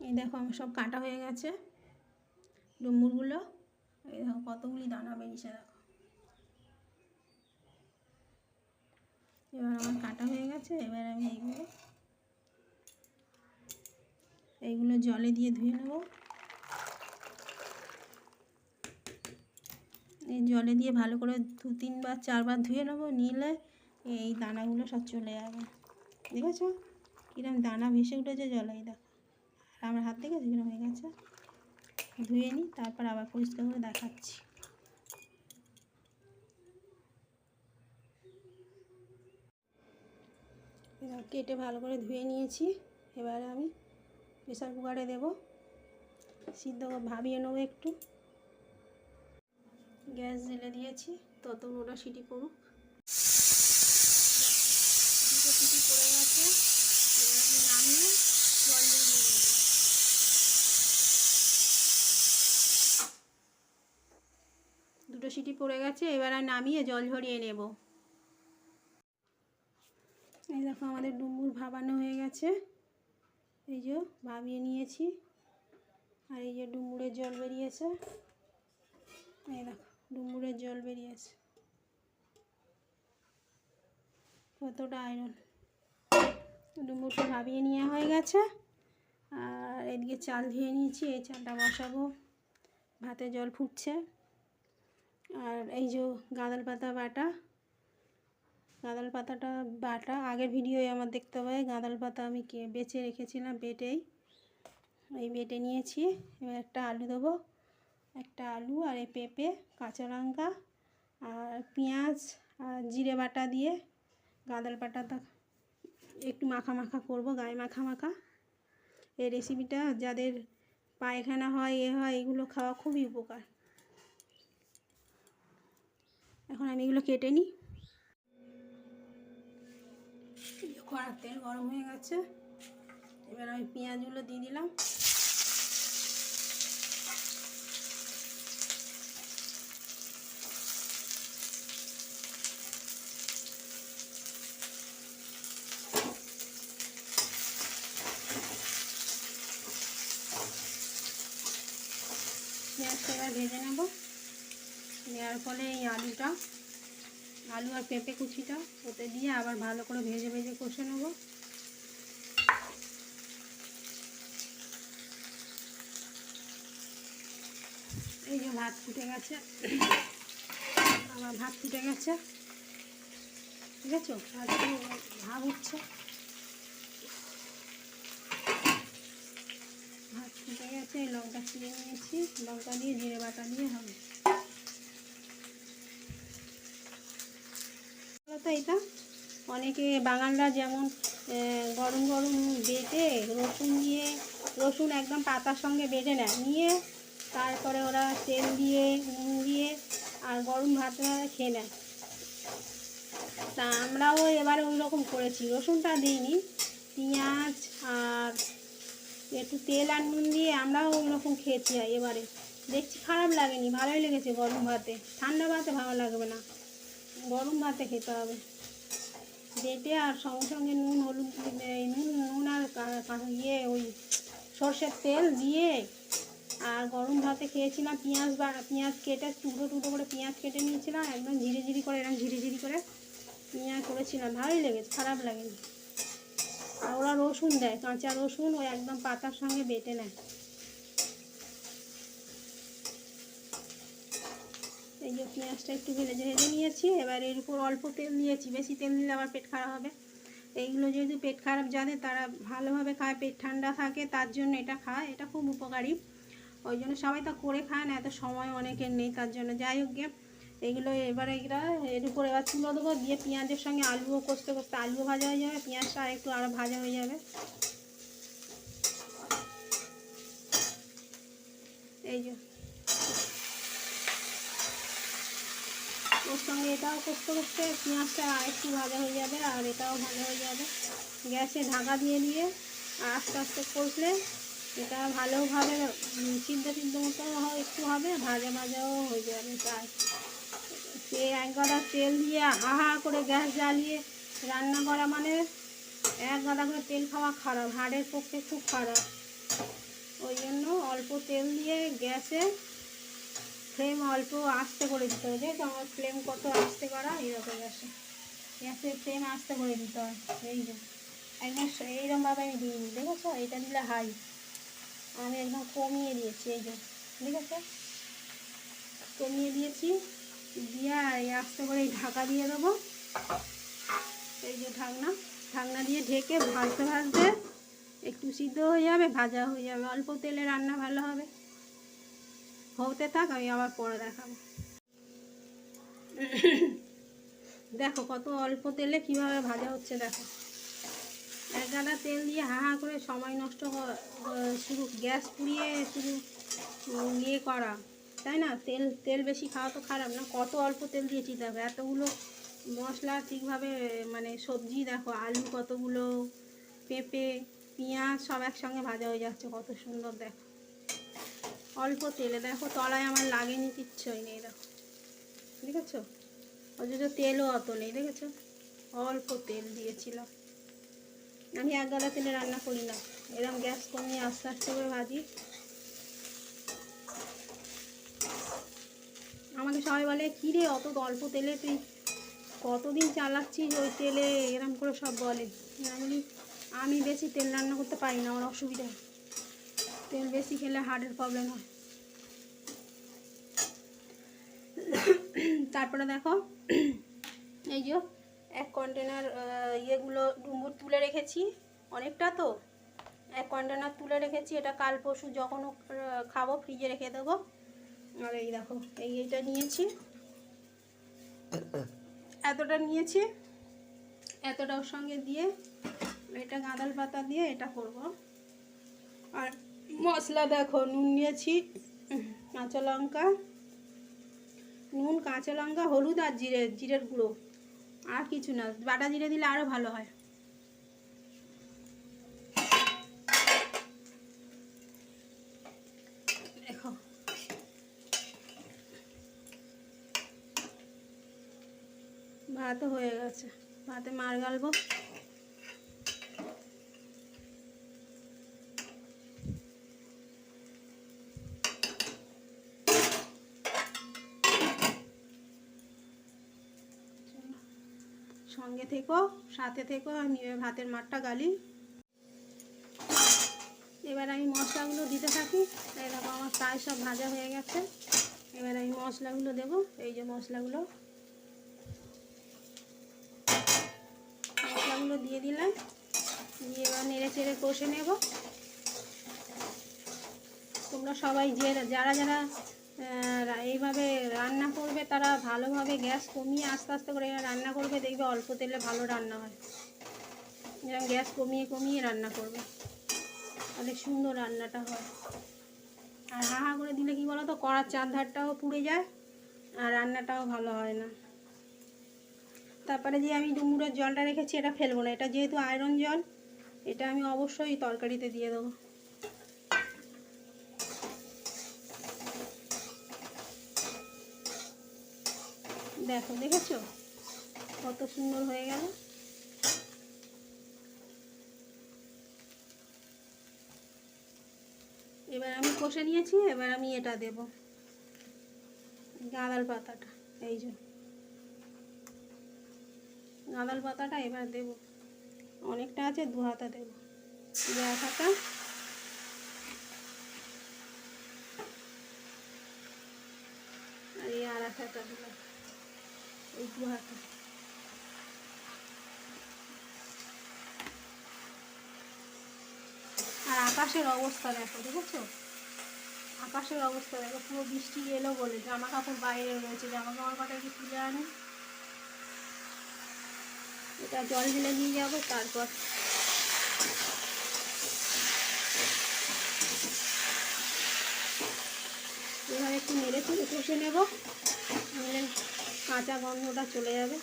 এই দেখো, আমার সব কাটা হয়ে গেছে। ডুমুরগুলো এই দেখো, কতগুলি দানা বেরিয়েছে, দেখো। এবার আমার কাটা হয়ে গেছে, এবার আমি এইগুলো এইগুলো জলে দিয়ে ধুয়ে নেব। এই জলে দিয়ে ভালো করে দু, তিনবার, চারবার ধুয়ে নেব, নিলে এই দানাগুলো সব চলে যাবে। দেখেছ? কিরম দানা ভেসে উঠেছে জলে দেখো। আর আমার হাত থেকে সেগুলো হয়ে গেছে ধুয়ে নিই, তারপর আবার পরিষ্কার করে দেখাচ্ছি। কেটে ভালো করে ধুয়ে নিয়েছি। এবারে আমি প্রেশার কুকারে দেব। সিদ্ধ ভাবিয়ে নেব একটু। গ্যাস জেলে দিয়েছি ততক্ষণ ওটা সিটি পড়ুক। সিটি পড়ে গেছে। এবার আমি নামিয়ে জল দিয়ে দিয়ে দেবো দুটো সিটি পড়ে গেছে, এবার আমি নামিয়ে জল ঝরিয়ে নেব। এই দেখো আমাদের ডুমুর ভাবানো হয়ে গেছে। এই যে ভাবিয়ে নিয়েছি। আর এই যে ডুমুরের জল বেরিয়েছে। এই দেখো, ডুমুরের জল বেরিয়েছে। কতটা আয়রন ডুমুরটা ভাবিয়ে নেওয়া হয়ে গেছে। আর এদিকে চাল ধুয়ে নিয়েছি, এই চালটা বসাবো। ভাতে জল ফুটছে। আর এই যে গাঁদাল পাতা বাটা, গাঁদাল পাতাটা বাটা, আগের ভিডিওয়ে আমার দেখতে হবে, গাঁদাল পাতা আমি কে বেছে রেখেছিলাম বেটেই, এই বেটে নিয়েছি, এবার একটা আলু দেবো, একটা আলু আর এই পেঁপে, কাঁচা লঙ্কা আর পেঁয়াজ আর জিরে বাটা দিয়ে গাঁদাল পাতাটা একটু মাখা মাখা করব, গায়ে মাখা মাখা। এই রেসিপিটা যাদের পায়খানা হয়, এ হয়, এগুলো খাওয়া খুবই উপকার। এখন আমি এগুলো কেটে নিই। কড়ার তেল গরম হয়ে গেছে। এবার আমি পেঁয়াজগুলো দিয়ে দিলাম। পেঁয়াজটা এবার ভেজে নেব। দেওয়ার ফলে এই আলুটা, আলু আর পেঁপে কুচিটা ওতে দিয়ে আবার ভালো করে ভেজে ভেজে কষে নেব। এই যে ভাত ফুটে গেছে। আবার ভাত ফুটে গেছে। ঠিক আছে? ভাব উঠছে ভাত ফুটে গেছে, লঙ্কা ছিঁড়ে নিয়েছি। লঙ্কা দিয়ে জিরে বাটা দিয়ে হবে। তো এটা অনেকে বাঙালরা যেমন গরম গরম বেটে রসুন দিয়ে, রসুন একদম পাতার সঙ্গে বেটে নেয়, নিয়ে তারপরে ওরা তেল দিয়ে, নুন দিয়ে আর গরম ভাত খেয়ে নেয়। তা আমরাও এবারে ওই রকম করেছি, রসুনটা দিইনি, পেঁয়াজ আর একটু তেল আর নুন দিয়ে আমরাও ওই রকম খেয়েছি এবারে। দেখছি খারাপ লাগেনি, ভালোই লেগেছে গরম ভাতে, ঠান্ডা ভাতে ভালো লাগবে না। গরম ভাতে খেতে হবে। বেটে আর সঙ্গে সঙ্গে নুন, হলুদ নুন নুন আর ইয়ে ওই সর্ষের তেল দিয়ে আর গরম ভাতে খেয়েছিলাম পেঁয়াজ বা, পেঁয়াজ কেটে টুকরো টুকরো করে পেঁয়াজ কেটে নিয়েছিলাম, একদম ঝিরি ঝিরি করে এরকম ঝিরি ঝিরি করে পেঁয়াজ করেছিলাম। ভালোই লেগেছে, খারাপ লাগেনি। আর ওরা রসুন দেয়, কাঁচা রসুন ওই একদম পাতার সঙ্গে বেটে নেয়। এই যে পেঁয়াজটা একটু ভেজে ভেজে নিয়েছি। এবার এর উপর অল্প তেল দিয়েছি। বেশি তেল দিলে আবার পেট খারাপ হবে। এইগুলো যেহেতু পেট খারাপ, যাদের তারা ভালোভাবে খায়, পেট ঠান্ডা থাকে, তার জন্য এটা খায়। এটা খুব উপকারী। ওই জন্য সবাই তো করে খায় না, এত সময় অনেকের নেই তার জন্য। যাই হোক গে, এইগুলো এবার এগুলো এর উপর এবার তুলে দেবো। দিয়ে পেঁয়াজের সঙ্গে আলুও কষতে কষতে আলুও ভাজা হয়ে যাবে। পেঁয়াজটা আর একটু আরও ভাজা হয়ে যাবে। এই যে ওর সঙ্গে এটাও করতে করতে পেঁয়াজটা একটু ভাজা হয়ে যাবে আর এটাও ভাজা হয়ে যাবে। গ্যাসে ঢাকা দিয়ে দিয়ে আর আস্তে আস্তে কষলে এটা ভালোভাবে সিদ্ধ সিদ্ধ মতো একটু হবে, ভাজা ভাজাও হয়ে যাবে প্রায়। সে এক গাদা তেল দিয়ে হা হা করে গ্যাস জ্বালিয়ে রান্না করা মানে এক গাদা করে তেল খাওয়া খারাপ, হাড়ের পক্ষে খুব খারাপ। ওই জন্য অল্প তেল দিয়ে গ্যাসে ফ্লেম অল্প আস্তে করে দিতে হবে। যেহেতু আমার ফ্লেম কত আস্তে করা, এইরকম গ্যাসে গ্যাসের ফ্লেম আস্তে করে দিতে হয়। এই যে একদম এইরকমভাবে আমি দিইনি দেখেছ এটা দিলে হাই আমি একদম কমিয়ে দিয়েছি, এই যে, ঠিক আছে? কমিয়ে দিয়েছি। দিয়ে আর আস্তে করে এই ঢাকা দিয়ে দেবো। এই যে ঢাকনা ঢাকনা দিয়ে ঢেকে ভাজতে ভাজতে একটু সিদ্ধ হয়ে যাবে, ভাজা হয়ে যাবে। অল্প তেলে রান্না ভালো হবে। হতে থাক, আমি আবার পরে দেখাবো। দেখো কত অল্প তেলে কীভাবে ভাজা হচ্ছে, দেখো। এক গাদা তেল দিয়ে হা হা করে সময় নষ্ট শুধু গ্যাস পুড়িয়ে শুধু ইয়ে করা। তাই না? তেল তেল বেশি খাওয়া তো খারাপ না, কত অল্প তেল দিয়েছি, দেখো। এতগুলো মশলা ঠিকভাবে মানে সবজি, দেখো, আলু কতগুলো, পেঁপে, পেঁয়াজ সব একসঙ্গে ভাজা হয়ে যাচ্ছে, কত সুন্দর, দেখো। অল্প তেলে। দেখো তলায় আমার লাগেনি, কিচ্ছুই নেই, দেখো। দেখেছ? অথচ তেলও অত নেই, দেখেছ? অল্প তেল দিয়েছিলাম। আমি এক গাদা তেলে রান্না করি না। এরকম গ্যাস কমিয়ে আস্তে আস্তে করে ভাজি। আমাকে সবাই বলে কী রে অত অল্প তেলে তুই কতদিন চালাচ্ছিস ওই তেলে? এরম করে সব বলে, আমি বেশি তেল রান্না করতে পারি না, আমার অসুবিধা। তেল বেশি খেলে হার্টের প্রবলেম হয়। তারপরে দেখো, এই যে এক কন্টেনার ইয়েগুলো ডুম্বুর তুলে রেখেছি। অনেকটা তো? এক কন্টেনার তুলে রেখেছি, এটা কাল পরশু যখন খাব ফ্রিজে রেখে দেবো। আর এই দেখো, এই এইটা নিয়েছি। এতটা নিয়েছি এতটা ওর সঙ্গে দিয়ে, এটা গাঁদাল পাতা দিয়ে এটা করব। আর মশলা দেখো, নুন নিয়েছি, কাঁচা লঙ্কা, নুন, কাঁচা লঙ্কা, হলুদ আর জিরে, জিরের গুঁড়ো, আর কিছু না, বাটা জিরে দিলে আরও ভালো হয়। দেখো। ভাতও হয়ে গেছে, ভাতে মার গালবো। সঙ্গে থেকো, সাথে থেকো আমি ভাতের মাঠটা গালি। এবার আমি মশলাগুলো দিতে থাকি এরকম আমার প্রায় সব ভাজা হয়ে গেছে। এবার আমি মশলাগুলো দেবো, এই যে মশলাগুলো। মশলাগুলো দিয়ে দিলাম, দিয়ে এবার নেড়ে চেড়ে কষে নেব। তোমরা সবাই যে যারা যারা এইভাবে রান্না করবে তারা ভালোভাবে গ্যাস কমিয়ে আস্তে আস্তে করে রান্না করবে, দেখবে অল্প তেলে ভালো রান্না হয়। এরকম গ্যাস কমিয়ে কমিয়ে রান্না করবে। অনেক সুন্দর রান্নাটা হয়। আর হা হা করে দিলে কি বলো তো কড়ার চারধারটাও পুড়ে যায় আর রান্নাটাও ভালো হয় না। তারপরে যে আমি ডুমুরের জলটা রেখেছি, এটা ফেলব না। এটা যেহেতু আয়রন জল, এটা আমি অবশ্যই তরকারিতে দিয়ে দেবো। দেখো, দেখেছ? কত সুন্দর হয়ে গেল। এবার আমি কষে নিয়েছি, এবার আমি এটা দেব। গাঁদাল পাতাটা, এই যে। গাঁদাল পাতাটা এবার দেব। অনেকটা আছে, দু হাতা দেব। দু আর এই আর হাতা দিলাম। এই হাতা আর আকাশের অবস্থা দেখো দেখেছ আকাশের অবস্থা দেখো, পুরো বৃষ্টি এলো বলে। জামা কাপড় বাইরে রয়েছে, জামা কাপড় কটা কি তুলে আনে? এটা জল ঢেলে নিয়ে যাব, তারপর এবার একটু নেড়ে চেড়ে কষে নেব কাঁচা গন্ধটা চলে যাবে।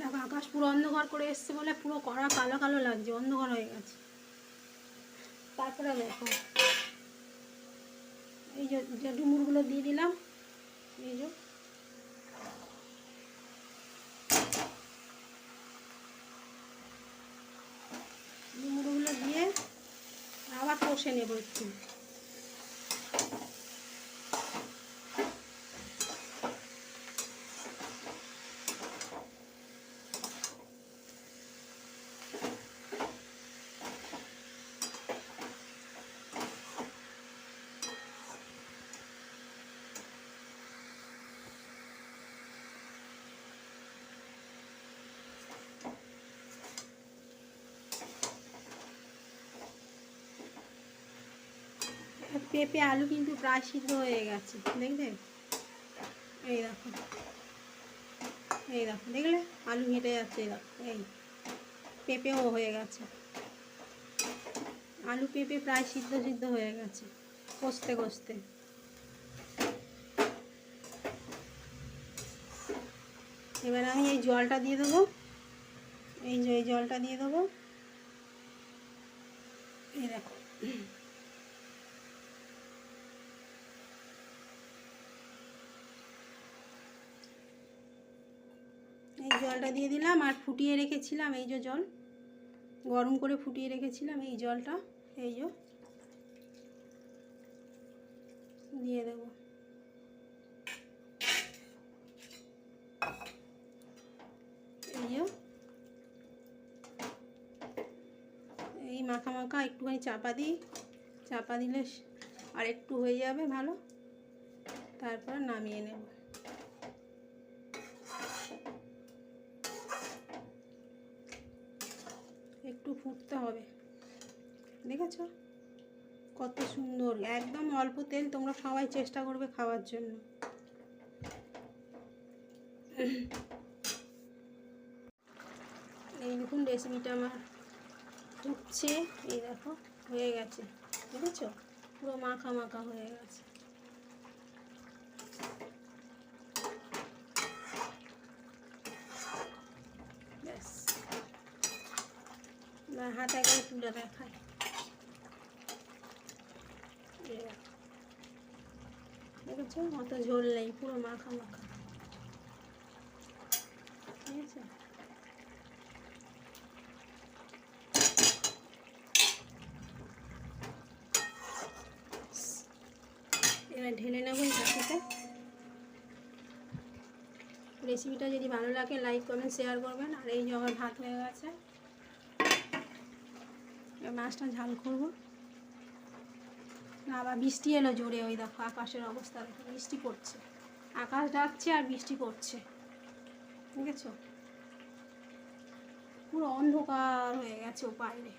দেখো, আকাশ পুরো অন্ধকার করে এসছে বলে পুরো কড়া কালো কালো লাগছে, অন্ধকার হয়ে গেছে। তারপরে দেখো, এই যে ডুমুরগুলো দিয়ে দিলাম, এই যে। কষে নেব একটু। পেঁপে, আলু কিন্তু প্রায় সিদ্ধ হয়ে গেছে। দেখলে? এই দেখো। এই দেখো, দেখলে? আলু হেঁটে যাচ্ছে, এই দেখো। এই, পেঁপেও হয়ে গেছে। আলু, পেঁপে প্রায় সিদ্ধ সিদ্ধ হয়ে গেছে, কষতে কষতে। এবার আমি এই জলটা দিয়ে দেবো। এই জলটা দিয়ে দেবো। এই দেখো এই জলটা দিয়ে দিলাম আর ফুটিয়ে রেখেছিলাম এই যে জল। গরম করে ফুটিয়ে রেখেছিলাম এই জলটা, এই যে। দিয়ে দেবো। এই যে। এই মাখা মাখা একটুখানি চাপা দিই, চাপা দিলে আর একটু হয়ে যাবে ভালো। তারপর নামিয়ে নেব। ফুটতে হবে। দেখেছ? কত সুন্দর। একদম অল্প তেল তোমরা সবাই চেষ্টা করবে খাওয়ার জন্য। এই দেখুন রেসিপিটা আমার ফুটছে এই দেখো, হয়ে গেছে। বুঝেছ পুরো মাখা মাখা হয়ে গেছে। না, হাতে করে তুলে এই দেখেছ অত ঝোল নেই, পুরো মাখা মাখা। ঠিক আছে এবার ঢেলে নেব বাটিতে। রেসিপিটা যদি ভালো লাগে লাইক করবেন শেয়ার করবেন। আর এই যে ভাত হয়ে গেছে। মাছটা ঝাল করব। আবার বৃষ্টি এলো জোরে, ওই দেখো আকাশের অবস্থা বৃষ্টি পড়ছে। আকাশ ডাকছে আর বৃষ্টি পড়ছে। ঠিক আছে পুরো অন্ধকার হয়ে গেছে ও বাইরে।